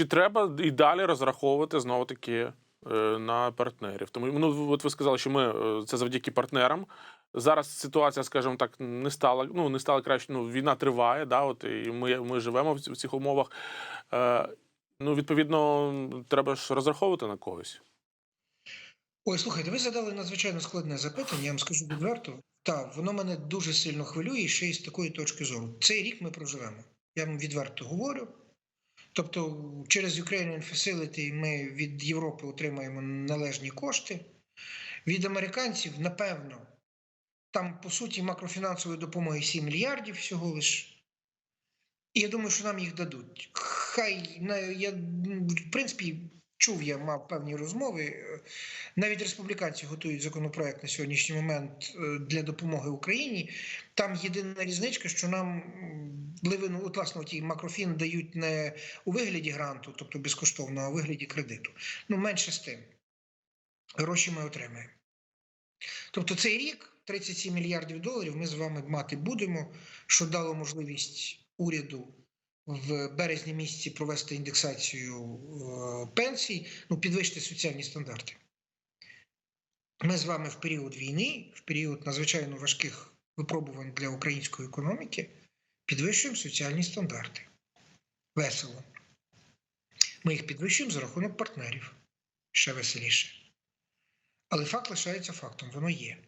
Чи треба і далі розраховувати знову таки е, на партнерів? Тому ну от ви сказали, що ми е, це завдяки партнерам. Зараз ситуація, скажімо так, не стала ну не стала краще. Ну війна триває, да, от і ми, ми живемо в цих умовах. Е, ну, відповідно, треба ж розраховувати на когось. Ой, слухайте, ви задали надзвичайно складне запитання, я вам скажу відверто. Так, воно мене дуже сильно хвилює ще й з такої точки зору. Цей рік ми проживемо. Я вам відверто говорю. Тобто, через Ukrainian Facility ми від Європи отримаємо належні кошти. Від американців, напевно, там, по суті, макрофінансової допомоги 7 мільярдів всього лиш. І я думаю, що нам їх дадуть. Хай я в принципі чув, я мав певні розмови. Навіть республіканці готують законопроект на сьогоднішній момент е, для допомоги Україні. Там єдина різничка, що нам ливину, от, власне, ті макрофін дають не у вигляді гранту, тобто безкоштовно, а у вигляді кредиту. Ну, менше з тим. Гроші ми отримаємо. Тобто цей рік 37 мільярдів доларів ми з вами мати будемо, що дало можливість уряду в березні місяці провести індексацію е, пенсій, ну підвищити соціальні стандарти. Ми з вами в період війни, в період надзвичайно важких випробувань для української економіки, підвищуємо соціальні стандарти. Весело. Ми їх підвищуємо за рахунок партнерів. Ще веселіше. Але факт лишається фактом, воно є.